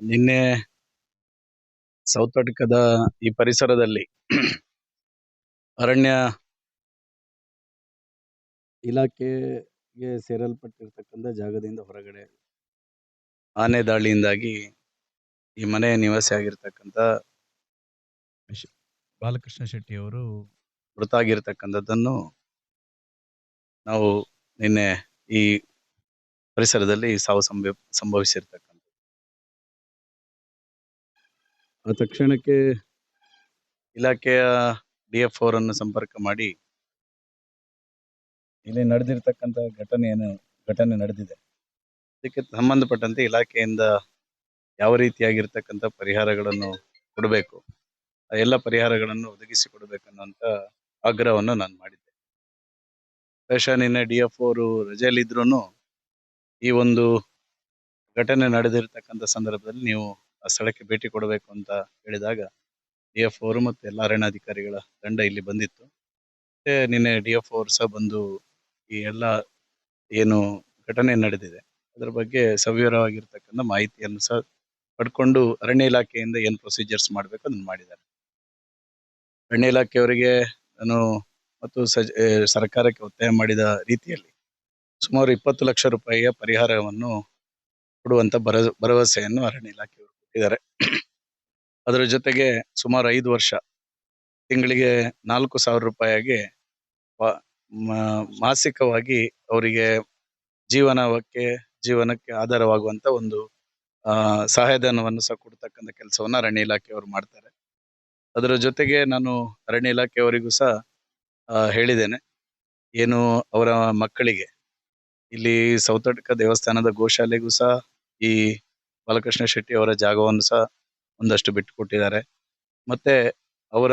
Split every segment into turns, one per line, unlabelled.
ನಿನ್ನೆ ಸೌತಡ್ಕದ ಈ ಪರಿಸರದಲ್ಲಿ ಅರಣ್ಯ ಇಲಾಖೆಗೆ ಸೇರಲ್ಪಟ್ಟಿರ್ತಕ್ಕಂಥ ಜಾಗದಿಂದ ಹೊರಗಡೆ ಆನೆ ದಾಳಿಯಿಂದಾಗಿ ಈ ಮನೆಯ ನಿವಾಸಿ ಆಗಿರ್ತಕ್ಕಂಥ ಬಾಲಕೃಷ್ಣ ಶೆಟ್ಟಿ ಅವರು ಮೃತ ಆಗಿರ್ತಕ್ಕಂಥದ್ದನ್ನು ನಾವು ನಿನ್ನೆ ಈ ಪರಿಸರದಲ್ಲಿ ಸಾವು ಸಂಭವ ಸಂಭವಿಸಿರ್ತಕ್ಕಂಥ ತಕ್ಷಣಕ್ಕೆ ಇಲಾಖೆಯ ಡಿ ಎಫ್ ಅವರನ್ನು ಸಂಪರ್ಕ ಮಾಡಿ ಇಲ್ಲಿ ನಡೆದಿರ್ತಕ್ಕಂಥ ಘಟನೆಯನ್ನು ಘಟನೆ ನಡೆದಿದೆ. ಇದಕ್ಕೆ ಸಂಬಂಧಪಟ್ಟಂತೆ ಇಲಾಖೆಯಿಂದ ಯಾವ ರೀತಿಯಾಗಿರ್ತಕ್ಕಂಥ ಪರಿಹಾರಗಳನ್ನು ಕೊಡಬೇಕು, ಆ ಎಲ್ಲ ಪರಿಹಾರಗಳನ್ನು ಒದಗಿಸಿ ಕೊಡಬೇಕನ್ನುವಂತ ಆಗ್ರಹವನ್ನು ನಾನು ಮಾಡಿದ್ದೆ. ಬಹುಶಃ ನಿನ್ನೆ ಡಿ ಎಫ್ ಅವರು ರಜೆಯಲ್ಲಿದ್ರು ಈ ಒಂದು ಘಟನೆ ನಡೆದಿರ್ತಕ್ಕಂಥ ಸಂದರ್ಭದಲ್ಲಿ ನೀವು ಆ ಸ್ಥಳಕ್ಕೆ ಭೇಟಿ ಕೊಡಬೇಕು ಅಂತ ಹೇಳಿದಾಗ ಡಿ ಎಫ್ ಅವರು ಮತ್ತು ಎಲ್ಲ ಅರಣ್ಯಾಧಿಕಾರಿಗಳ ತಂಡ ಇಲ್ಲಿ ಬಂದಿತ್ತು. ಮತ್ತೆ ನಿನ್ನೆ ಡಿ ಎಫ್ ಅವರು ಸಹ ಬಂದು ಈ ಎಲ್ಲ ಏನು ಘಟನೆ ನಡೆದಿದೆ. ಅದರ ಬಗ್ಗೆ ಸವಿವರವಾಗಿರ್ತಕ್ಕಂಥ ಮಾಹಿತಿಯನ್ನು ಸಹ ಪಡ್ಕೊಂಡು ಅರಣ್ಯ ಇಲಾಖೆಯಿಂದ ಏನು ಪ್ರೊಸೀಜರ್ಸ್ ಮಾಡಬೇಕು ಅದನ್ನು ಮಾಡಿದ್ದಾರೆ. ಅರಣ್ಯ ಇಲಾಖೆಯವರಿಗೆ ನಾನು ಮತ್ತು ಸಜ್ ಸರ್ಕಾರಕ್ಕೆ ಒತ್ತಾಯ ಮಾಡಿದ ರೀತಿಯಲ್ಲಿ ಸುಮಾರು ಇಪ್ಪತ್ತು ಲಕ್ಷ ರೂಪಾಯಿಯ ಪರಿಹಾರವನ್ನು ಕೊಡುವಂತ ಭರ ಭರವಸೆಯನ್ನು ಅರಣ್ಯ ಇಲಾಖೆಯವರು ಕೊಟ್ಟಿದ್ದಾರೆ ಅದರ ಜೊತೆಗೆ ಸುಮಾರು ಐದು ವರ್ಷ, ತಿಂಗಳಿಗೆ ನಾಲ್ಕು ಸಾವಿರ ರೂಪಾಯಿಗೆ ವ- ಮಾಸಿಕವಾಗಿ ಅವರಿಗೆ ಜೀವನಕ್ಕೆ ಜೀವನಕ್ಕೆ ಆಧಾರವಾಗುವಂತ ಒಂದು ಸಹಾಯಧನವನ್ನು ಸಹ ಕೊಡ್ತಕ್ಕಂಥ ಕೆಲಸವನ್ನು ಅರಣ್ಯ ಇಲಾಖೆಯವರು ಮಾಡ್ತಾರೆ. ಅದರ ಜೊತೆಗೆ ನಾನು ಅರಣ್ಯ ಇಲಾಖೆಯವರಿಗೂ ಸಹ ಹೇಳಿದ್ದೇನೆ. ಏನು ಅವರ ಮಕ್ಕಳಿಗೆ, ಇಲ್ಲಿ ಸೌತಡ್ಕ ದೇವಸ್ಥಾನದ ಗೋಶಾಲೆಗೂ ಸಹ ಈ ಬಾಲಕೃಷ್ಣ ಶೆಟ್ಟಿ ಅವರ ಜಾಗವನ್ನು ಸಹ ಒಂದಷ್ಟು ಬಿಟ್ಟುಕೊಟ್ಟಿದ್ದಾರೆ. ಮತ್ತೆ ಅವರ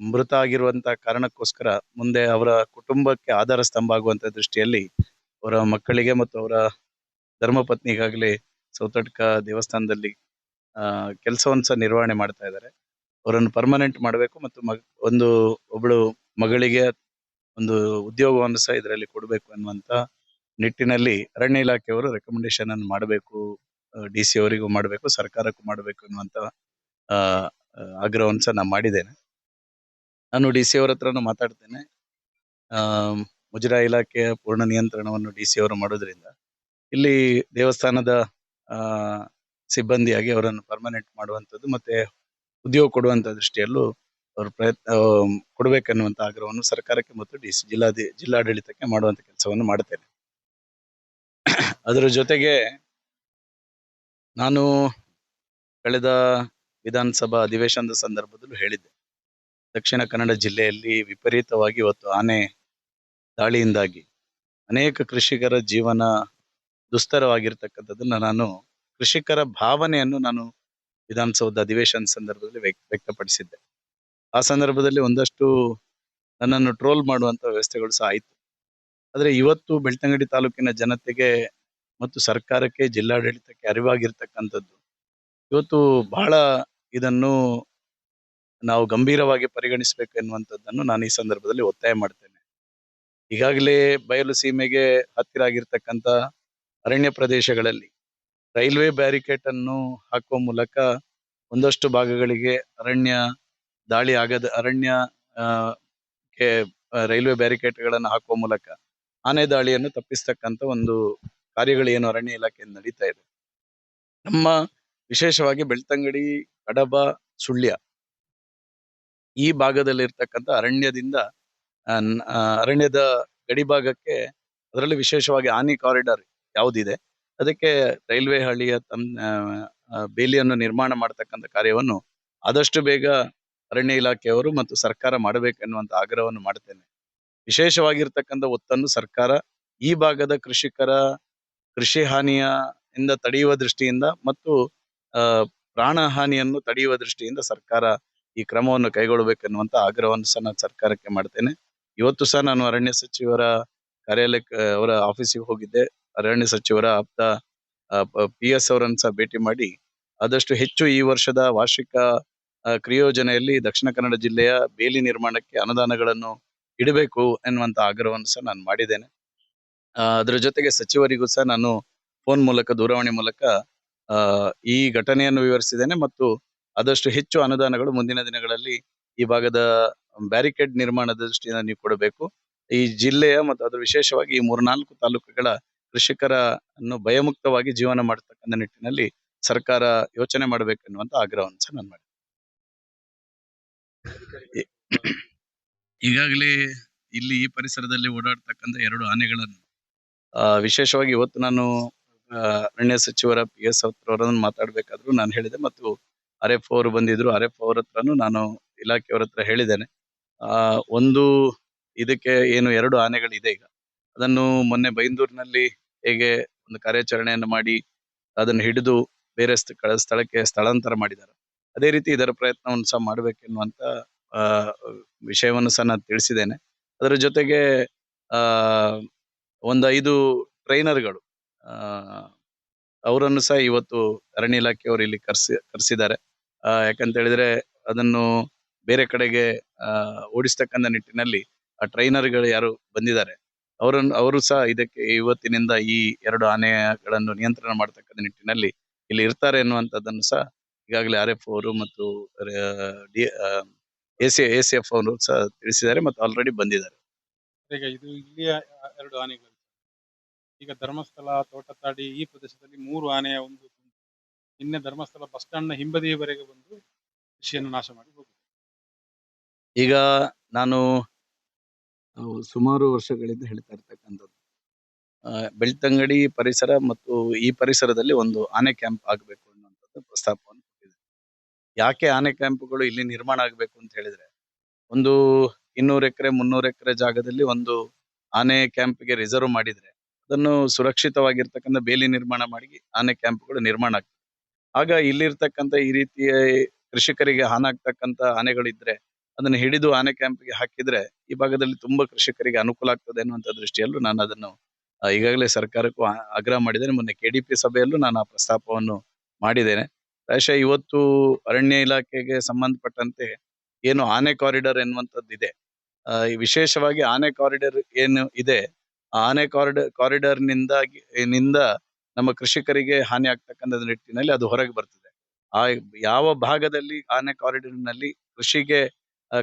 ಮೃತ ಆಗಿರುವಂತಹ ಕಾರಣಕ್ಕೋಸ್ಕರ ಮುಂದೆ ಅವರ ಕುಟುಂಬಕ್ಕೆ ಆಧಾರ ಸ್ತಂಭ ಆಗುವಂತ ದೃಷ್ಟಿಯಲ್ಲಿ ಅವರ ಮಕ್ಕಳಿಗೆ ಮತ್ತು ಅವರ ಧರ್ಮಪತ್ನಿಗಾಗಲಿ ಸೌತಡ್ಕ ದೇವಸ್ಥಾನದಲ್ಲಿ ಕೆಲಸವನ್ನು ಸಹ ನಿರ್ವಹಣೆ ಮಾಡ್ತಾ ಇದ್ದಾರೆ. ಅವರನ್ನು ಪರ್ಮನೆಂಟ್ ಮಾಡಬೇಕು ಮತ್ತು ಮಗ, ಒಂದು ಒಬ್ಬಳು ಮಗಳಿಗೆ ಒಂದು ಉದ್ಯೋಗವನ್ನು ಸಹ ಇದರಲ್ಲಿ ಕೊಡಬೇಕು ಅನ್ನುವಂತ ನಿಟ್ಟಿನಲ್ಲಿ ಅರಣ್ಯ ಇಲಾಖೆಯವರು ರೆಕಮೆಂಡೇಶನ್ ಅನ್ನು ಮಾಡಬೇಕು ಡಿ ಸಿ ಅವರಿಗೂ ಮಾಡಬೇಕು, ಸರ್ಕಾರಕ್ಕೂ ಮಾಡಬೇಕು ಅನ್ನುವಂತ ಆಗ್ರಹವನ್ನು ಸಹ ನಾನು ಮಾಡಿದ್ದೇನೆ. ನಾನು ಡಿ ಸಿ ಅವರ ಹತ್ರನೂ ಮಾತಾಡ್ತೇನೆ. ಆ ಮುಜರಾ ಇಲಾಖೆಯ ಪೂರ್ಣ ನಿಯಂತ್ರಣವನ್ನು ಡಿ ಸಿ ಅವರು ಮಾಡೋದ್ರಿಂದ ಇಲ್ಲಿ ದೇವಸ್ಥಾನದ ಸಿಬ್ಬಂದಿಯಾಗಿ ಅವರನ್ನು ಪರ್ಮನೆಂಟ್ ಮಾಡುವಂಥದ್ದು ಮತ್ತೆ ಉದ್ಯೋಗ ಕೊಡುವಂಥ ದೃಷ್ಟಿಯಲ್ಲೂ ಅವರು ಪ್ರಯತ್ನ ಕೊಡಬೇಕನ್ನುವಂಥ ಆಗ್ರಹವನ್ನು ಸರ್ಕಾರಕ್ಕೆ ಮತ್ತು ಡಿ ಸಿ ಜಿಲ್ಲಾಧಿ, ಜಿಲ್ಲಾಡಳಿತಕ್ಕೆ ಮಾಡುವಂಥ ಕೆಲಸವನ್ನು ಮಾಡ್ತೇನೆ. ಅದರ ಜೊತೆಗೆ ನಾನು ಕಳೆದ ವಿಧಾನಸಭಾ ಅಧಿವೇಶನದ ಸಂದರ್ಭದಲ್ಲೂ ಹೇಳಿದ್ದೆ. ದಕ್ಷಿಣ ಕನ್ನಡ ಜಿಲ್ಲೆಯಲ್ಲಿ ವಿಪರೀತವಾಗಿ ಇವತ್ತು ಆನೆ ದಾಳಿಯಿಂದಾಗಿ ಅನೇಕ ಕೃಷಿಕರ ಜೀವನ ದುಸ್ತರವಾಗಿರ್ತಕ್ಕಂಥದ್ದನ್ನ ನಾನು ಕೃಷಿಕರ ಭಾವನೆಯನ್ನು ನಾನು ವಿಧಾನಸೌಧ ಅಧಿವೇಶನ ಸಂದರ್ಭದಲ್ಲಿ ವ್ಯಕ್ತ ವ್ಯಕ್ತಪಡಿಸಿದ್ದೆ. ಆ ಸಂದರ್ಭದಲ್ಲಿ ಒಂದಷ್ಟು ನನ್ನನ್ನು ಟ್ರೋಲ್ ಮಾಡುವಂತ ವ್ಯವಸ್ಥೆಗಳು ಸಹ ಆಯಿತು. ಆದ್ರೆ ಇವತ್ತು ಬೆಳ್ತಂಗಡಿ ತಾಲೂಕಿನ ಜನತೆಗೆ ಮತ್ತು ಸರ್ಕಾರಕ್ಕೆ ಜಿಲ್ಲಾಡಳಿತಕ್ಕೆ ಅರಿವಾಗಿರ್ತಕ್ಕಂಥದ್ದು. ಇವತ್ತು ಬಹಳ ಇದನ್ನು ನಾವು ಗಂಭೀರವಾಗಿ ಪರಿಗಣಿಸಬೇಕು ಎನ್ನುವಂಥದ್ದನ್ನು ನಾನು ಈ ಸಂದರ್ಭದಲ್ಲಿ ಒತ್ತಾಯ ಮಾಡ್ತೇನೆ. ಈಗಾಗಲೇ ಬಯಲು ಸೀಮೆಗೆ ಹತ್ತಿರ ಆಗಿರ್ತಕ್ಕಂಥ ಅರಣ್ಯ ಪ್ರದೇಶಗಳಲ್ಲಿ ರೈಲ್ವೆ ಬ್ಯಾರಿಕೇಡ್ ಅನ್ನು ಹಾಕುವ ಮೂಲಕ ಒಂದಷ್ಟು ಭಾಗಗಳಿಗೆ ಅರಣ್ಯ ದಾಳಿ ಆಗದ ಅರಣ್ಯ ರೈಲ್ವೆ ಬ್ಯಾರಿಕೇಡ್ಗಳನ್ನು ಹಾಕುವ ಮೂಲಕ ಆನೆ ದಾಳಿಯನ್ನು ತಪ್ಪಿಸ್ತಕ್ಕಂಥ ಒಂದು ಕಾರ್ಯಗಳು ಏನು ಅರಣ್ಯ ಇಲಾಖೆಯಿಂದ ನಡೀತಾ ಇದೆ. ನಮ್ಮ ವಿಶೇಷವಾಗಿ ಬೆಳ್ತಂಗಡಿ ಕಡಬ ಸುಳ್ಯ ಈ ಭಾಗದಲ್ಲಿರ್ತಕ್ಕಂಥ ಅರಣ್ಯದಿಂದ ಆ, ನ- ಅರಣ್ಯದ ಗಡಿ ಭಾಗಕ್ಕೆ ಅದರಲ್ಲಿ ವಿಶೇಷವಾಗಿ ಆನೆ ಕಾರಿಡಾರ್ ಯಾವುದಿದೆ ಅದಕ್ಕೆ ರೈಲ್ವೆ ಹಳಿಯ ತಮ್ ಆ, ಆ, ಬೇಲಿಯನ್ನು ನಿರ್ಮಾಣ ಮಾಡತಕ್ಕಂಥ ಕಾರ್ಯವನ್ನು ಆದಷ್ಟು ಬೇಗ ಅರಣ್ಯ ಇಲಾಖೆಯವರು ಮತ್ತು ಸರ್ಕಾರ ಮಾಡಬೇಕು ಎನ್ನುವಂತ ಆಗ್ರಹವನ್ನು ಮಾಡ್ತೇನೆ. ವಿಶೇಷವಾಗಿರ್ತಕ್ಕಂಥ ಒತ್ತನ್ನು ಸರ್ಕಾರ ಈ ಭಾಗದ ಕೃಷಿಕರ ಕೃಷಿ ಹಾನಿಯ ಇಂದ ತಡೆಯುವ ದೃಷ್ಟಿಯಿಂದ ಮತ್ತು ಆ, ಪ್ರಾಣ ಹಾನಿಯನ್ನು ತಡೆಯುವ ದೃಷ್ಟಿಯಿಂದ ಸರ್ಕಾರ ಈ ಕ್ರಮವನ್ನು ಕೈಗೊಳ್ಳಬೇಕೆನ್ನುವಂತ ಆಗ್ರಹವನ್ನು ಸಹ ನಾನು ಸರ್ಕಾರಕ್ಕೆ ಮಾಡ್ತೇನೆ. ಇವತ್ತು ಸಹ ನಾನು ಅರಣ್ಯ ಸಚಿವರ ಕಾರ್ಯಾಲಯಕ್ಕೆ ಅವರ ಆಫೀಸಿಗೆ ಹೋಗಿದ್ದೆ. ಅರಣ್ಯ ಸಚಿವರ ಆಪ್ತ ಪಿ ಎಸ್ ಅವರನ್ನು ಸಹ ಭೇಟಿ ಮಾಡಿ ಆದಷ್ಟು ಹೆಚ್ಚು ಈ ವರ್ಷದ ವಾರ್ಷಿಕ ಕ್ರಿಯೋಜನೆಯಲ್ಲಿ ದಕ್ಷಿಣ ಕನ್ನಡ ಜಿಲ್ಲೆಯ ಬೇಲಿ ನಿರ್ಮಾಣಕ್ಕೆ ಅನುದಾನಗಳನ್ನು ಇಡಬೇಕು ಎನ್ನುವಂತ ಆಗ್ರಹವನ್ನು ಸಹ ನಾನು ಮಾಡಿದ್ದೇನೆ. ಅದರ ಜೊತೆಗೆ ಸಚಿವರಿಗೂ ಸಹ ನಾನು ಫೋನ್ ಮೂಲಕ, ದೂರವಾಣಿ ಮೂಲಕ ಈ ಘಟನೆಯನ್ನು ವಿವರಿಸಿದ್ದೇನೆ ಮತ್ತು ಆದಷ್ಟು ಹೆಚ್ಚು ಅನುದಾನಗಳು ಮುಂದಿನ ದಿನಗಳಲ್ಲಿ ಈ ಭಾಗದ ಬ್ಯಾರಿಕೇಡ್ ನಿರ್ಮಾಣದ ದೃಷ್ಟಿಯಿಂದ ನೀವು ಕೊಡಬೇಕು. ಈ ಜಿಲ್ಲೆಯ ಮತ್ತು ಅದರ ವಿಶೇಷವಾಗಿ ಈ ಮೂರ್ನಾಲ್ಕು ತಾಲೂಕುಗಳ ಕೃಷಿಕರನ್ನು ಭಯಮುಕ್ತವಾಗಿ ಜೀವನ ಮಾಡತಕ್ಕಂಥ ನಿಟ್ಟಿನಲ್ಲಿ ಸರ್ಕಾರ ಯೋಚನೆ ಮಾಡಬೇಕೆನ್ನುವಂತ ಆಗ್ರಹವನ್ನು ಸಹ ನಾನು ಮಾಡಿ ಈಗಾಗಲೇ ಇಲ್ಲಿ ಈ ಪರಿಸರದಲ್ಲಿ ಓಡಾಡ್ತಕ್ಕಂಥ ಎರಡು ಆನೆಗಳನ್ನು ವಿಶೇಷವಾಗಿ ಇವತ್ತು ನಾನು ಅರಣ್ಯ ಸಚಿವರ ಪಿ ಎಸ್ ಅವರನ್ನು ಮಾತಾಡ್ಬೇಕಾದ್ರು ನಾನು ಹೇಳಿದೆ ಮತ್ತು ಆರ್ ಎಫ್ ಅವರು ಬಂದಿದ್ರು. ಆರ್ ಎಫ್ ಅವ್ರ ಹತ್ರನು ನಾನು ಇಲಾಖೆಯವರ ಹತ್ರ ಹೇಳಿದ್ದೇನೆ. ಆ, ಒಂದು ಇದಕ್ಕೆ ಏನು ಎರಡು ಆನೆಗಳಿದೆ ಈಗ. ಅದನ್ನು ಮೊನ್ನೆ ಬೈಂದೂರಿನಲ್ಲಿ ಹೇಗೆ ಒಂದು ಕಾರ್ಯಾಚರಣೆಯನ್ನು ಮಾಡಿ ಅದನ್ನು ಹಿಡಿದು ಬೇರೆ ಸ್ಥ- ಸ್ಥಳಕ್ಕೆ ಸ್ಥಳಾಂತರ ಮಾಡಿದ್ದಾರೆ. ಅದೇ ರೀತಿ ಇದರ ಪ್ರಯತ್ನವನ್ನು ಸಹ ಮಾಡಬೇಕೆನ್ನುವಂತ ಆ, ವಿಷಯವನ್ನು ಸಹ ನಾನು ತಿಳಿಸಿದ್ದೇನೆ. ಅದರ ಜೊತೆಗೆ, ಆ ಒಂದು ಐದು ಟ್ರೈನರ್ಗಳು ಆ, ಅವರನ್ನು ಸಹ ಇವತ್ತು ಅರಣ್ಯ ಇಲಾಖೆಯವರು ಇಲ್ಲಿ ಕರ್ಸಿ, ಕರೆಸಿದ್ದಾರೆ. ಯಾಕಂತ ಹೇಳಿದ್ರೆ ಅದನ್ನು ಬೇರೆ ಕಡೆಗೆ, ಆ, ಓಡಿಸ್ತಕ್ಕಂಥ ನಿಟ್ಟಿನಲ್ಲಿ ಆ ಟ್ರೈನರ್ಗಳು ಯಾರು ಬಂದಿದ್ದಾರೆ. ಅವರನ್ನು, ಅವರು ಸಹ ಇದಕ್ಕೆ ಇವತ್ತಿನಿಂದ ಈ ಎರಡು ಆನೆಗಳನ್ನು ನಿಯಂತ್ರಣ ಮಾಡತಕ್ಕಂಥ ನಿಟ್ಟಿನಲ್ಲಿ ಇಲ್ಲಿ ಇರ್ತಾರೆ ಎನ್ನುವಂಥದ್ದನ್ನು ಸಹ ಈಗಾಗಲೇ ಆರ್ ಎಫ್ ಅವರು ಮತ್ತು D A C A C F ಅವರು ಸಹ ತಿಳಿಸಿದ್ದಾರೆ ಮತ್ತು ಆಲ್ರೆಡಿ ಬಂದಿದ್ದಾರೆ.
ಈಗ ಇದು ಇಲ್ಲಿಯ ಎರಡು ಆನೆಗಳು. ಈಗ ಧರ್ಮಸ್ಥಳ ತೋಟತಾಡಿ ಈ ಪ್ರದೇಶದಲ್ಲಿ ಮೂರು ಆನೆಯ ಒಂದು. ನಿನ್ನೆ ಧರ್ಮಸ್ಥಳ ಬಸ್ ಸ್ಟ್ಯಾಂಡ್ನ ಹಿಂಬದಿಯವರೆಗೆ ಬಂದು ಕೃಷಿಯನ್ನು ನಾಶ ಮಾಡಿ ಹೋಗಿದೆ.
ಈಗ ನಾನು ಸುಮಾರು ವರ್ಷಗಳಿಂದ ಹೇಳ್ತಾ ಇರ್ತಕ್ಕಂಥದ್ದು ಬೆಳ್ತಂಗಡಿ ಪರಿಸರ ಮತ್ತು ಈ ಪರಿಸರದಲ್ಲಿ ಒಂದು ಆನೆ ಕ್ಯಾಂಪ್ ಆಗಬೇಕು ಅನ್ನುವಂಥದ್ದು ಪ್ರಸ್ತಾಪವನ್ನು ಯಾಕೆ ಆನೆ ಕ್ಯಾಂಪ್ಗಳು ಇಲ್ಲಿ ನಿರ್ಮಾಣ ಆಗಬೇಕು ಅಂತ ಹೇಳಿದ್ರೆ, ಒಂದು ಇನ್ನೂರು ಎಕರೆ, ಮುನ್ನೂರು ಎಕರೆ ಜಾಗದಲ್ಲಿ ಒಂದು ಆನೆ ಕ್ಯಾಂಪ್ಗೆ ರಿಸರ್ವ್ ಮಾಡಿದ್ರೆ, ಅದನ್ನು ಸುರಕ್ಷಿತವಾಗಿರ್ತಕ್ಕಂಥ ಬೇಲಿ ನಿರ್ಮಾಣ ಮಾಡಿ ಆನೆ ಕ್ಯಾಂಪ್ಗಳು ನಿರ್ಮಾಣ ಆಗ್ತದೆ. ಆಗ ಇಲ್ಲಿರ್ತಕ್ಕಂಥ ಈ ರೀತಿಯ ಕೃಷಿಕರಿಗೆ ಹಾನಾಗ್ತಕ್ಕಂಥ ಆನೆಗಳಿದ್ರೆ, ಅದನ್ನು ಹಿಡಿದು ಆನೆ ಕ್ಯಾಂಪ್ಗೆ ಹಾಕಿದ್ರೆ ಈ ಭಾಗದಲ್ಲಿ ತುಂಬಾ ಕೃಷಿಕರಿಗೆ ಅನುಕೂಲ ಆಗ್ತದೆ ಅನ್ನುವಂಥ ದೃಷ್ಟಿಯಲ್ಲೂ ನಾನು ಅದನ್ನು, ಈಗಾಗಲೇ ಸರ್ಕಾರಕ್ಕೂ ಆಗ್ರಹ ಮಾಡಿದ್ದೇನೆ. ಮೊನ್ನೆ ಕೆಡಿಪಿ ಸಭೆಯಲ್ಲೂ ನಾನು ಆ ಪ್ರಸ್ತಾಪವನ್ನು ಮಾಡಿದ್ದೇನೆ. ಪ್ರಾಯಶಃ ಇವತ್ತು ಅರಣ್ಯ ಇಲಾಖೆಗೆ ಸಂಬಂಧಪಟ್ಟಂತೆ ಏನು ಆನೆ ಕಾರಿಡಾರ್ ಎನ್ನುವಂಥದ್ದು ಇದೆ ವಿಶೇಷವಾಗಿ ಆನೆ ಕಾರಿಡಾರ್ ಏನು ಇದೆ ಆನೆ ಕಾರಿಡಾರ್ ಕಾರಿಡಾರ್ ನಿಂದಾಗಿ ನಿಂದ ನಮ್ಮ ಕೃಷಿಕರಿಗೆ ಹಾನಿ ಆಗ್ತಕ್ಕಂಥ ನಿಟ್ಟಿನಲ್ಲಿ ಅದು ಹೊರಗೆ ಬರ್ತದೆ. ಆ ಯಾವ ಭಾಗದಲ್ಲಿ ಆನೆ ಕಾರಿಡಾರ್ನಲ್ಲಿ ಕೃಷಿಗೆ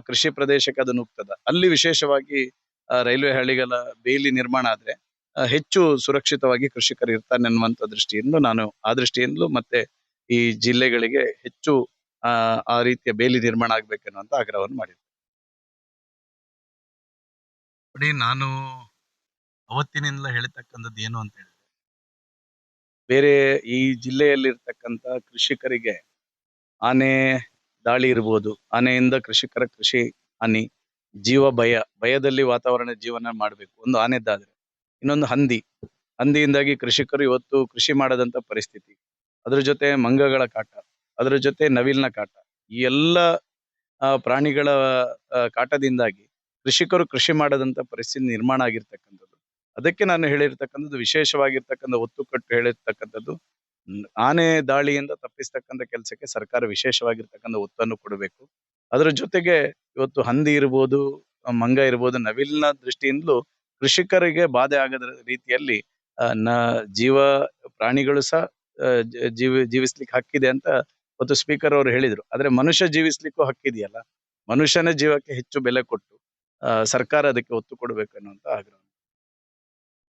ಕೃಷಿ ಪ್ರದೇಶಕ್ಕೆ ಅದು ನುಗ್ತದ. ಅಲ್ಲಿ ವಿಶೇಷವಾಗಿ ರೈಲ್ವೆ ಹಳಿಗಳ ಬೇಲಿ ನಿರ್ಮಾಣ ಆದ್ರೆ ಹೆಚ್ಚು ಸುರಕ್ಷಿತವಾಗಿ ಕೃಷಿಕರು ಇರ್ತಾನೆ ಅನ್ನುವಂಥ ದೃಷ್ಟಿಯಿಂದ ನಾನು, ಆ ದೃಷ್ಟಿಯಿಂದಲೂ ಮತ್ತೆ ಈ ಜಿಲ್ಲೆಗಳಿಗೆ ಹೆಚ್ಚು, ಆ ಆ ರೀತಿಯ ಬೇಲಿ ನಿರ್ಮಾಣ ಆಗ್ಬೇಕನ್ನುವಂತ ಆಗ್ರಹವನ್ನು ಮಾಡಿದ್ದೆ. ನೋಡಿ, ನಾನು ಅವತ್ತಿನಿಂದ ಹೇಳ್ತಕ್ಕಂಥದ್ದು ಏನು ಅಂತ ಹೇಳಿದ್ರೆ, ಬೇರೆ ಈ ಜಿಲ್ಲೆಯಲ್ಲಿರ್ತಕ್ಕಂಥ ಕೃಷಿಕರಿಗೆ ಆನೆ ದಾಳಿ ಇರ್ಬೋದು, ಆನೆಯಿಂದ ಕೃಷಿಕರ ಕೃಷಿ ಹಾನಿ, ಜೀವ ಭಯ, ಭಯದಲ್ಲಿ ವಾತಾವರಣ ಜೀವನ ಮಾಡಬೇಕು, ಒಂದು ಆನೆದ್ದಾದ್ರೆ, ಇನ್ನೊಂದು ಹಂದಿ, ಹಂದಿಯಿಂದಾಗಿ ಕೃಷಿಕರು ಇವತ್ತು ಕೃಷಿ ಮಾಡದಂತ ಪರಿಸ್ಥಿತಿ. ಅದ್ರ ಜೊತೆ ಮಂಗಗಳ ಕಾಟ, ಅದ್ರ ಜೊತೆ ನವಿಲಿನ ಕಾಟ, ಈ ಎಲ್ಲ ಪ್ರಾಣಿಗಳ ಕಾಟದಿಂದಾಗಿ ಕೃಷಿಕರು ಕೃಷಿ ಮಾಡದಂತ ಪರಿಸ್ಥಿತಿ ನಿರ್ಮಾಣ ಆಗಿರ್ತಕ್ಕಂಥದ್ದು. ಅದಕ್ಕೆ ನಾನು ಹೇಳಿರ್ತಕ್ಕಂಥದ್ದು ವಿಶೇಷವಾಗಿರ್ತಕ್ಕಂಥ ಒತ್ತು ಕಟ್ಟು ಹೇಳಿರ್ತಕ್ಕಂಥದ್ದು ಆನೆ ದಾಳಿಯಿಂದ ತಪ್ಪಿಸ್ತಕ್ಕಂಥ ಕೆಲಸಕ್ಕೆ ಸರ್ಕಾರ ವಿಶೇಷವಾಗಿರ್ತಕ್ಕಂಥ ಒತ್ತನ್ನು ಕೊಡಬೇಕು. ಅದರ ಜೊತೆಗೆ ಇವತ್ತು ಹಂದಿ ಇರ್ಬೋದು, ಮಂಗ ಇರ್ಬೋದು, ನವಿಲಿನ ದೃಷ್ಟಿಯಿಂದಲೂ ಕೃಷಿಕರಿಗೆ ಬಾಧೆ ಆಗದ ರೀತಿಯಲ್ಲಿ ನ, ಜೀವ ಪ್ರಾಣಿಗಳು ಸಹ ಜೀವ, ಜೀವಿಸ್ಲಿಕ್ಕೆ ಹಕ್ಕಿದೆ ಅಂತ ಮತ್ತು ಸ್ಪೀಕರ್ ಅವರು ಹೇಳಿದ್ರು. ಆದ್ರೆ ಮನುಷ್ಯ ಜೀವಿಸ್ಲಿಕ್ಕೂ ಹಕ್ಕಿದೆಯಲ್ಲ? ಮನುಷ್ಯನ ಜೀವಕ್ಕೆ ಹೆಚ್ಚು ಬೆಲೆ ಕೊಟ್ಟು ಸರ್ಕಾರ ಅದಕ್ಕೆ ಒತ್ತು ಕೊಡಬೇಕು ಅನ್ನುವಂತ ಆಗ್ರಹ.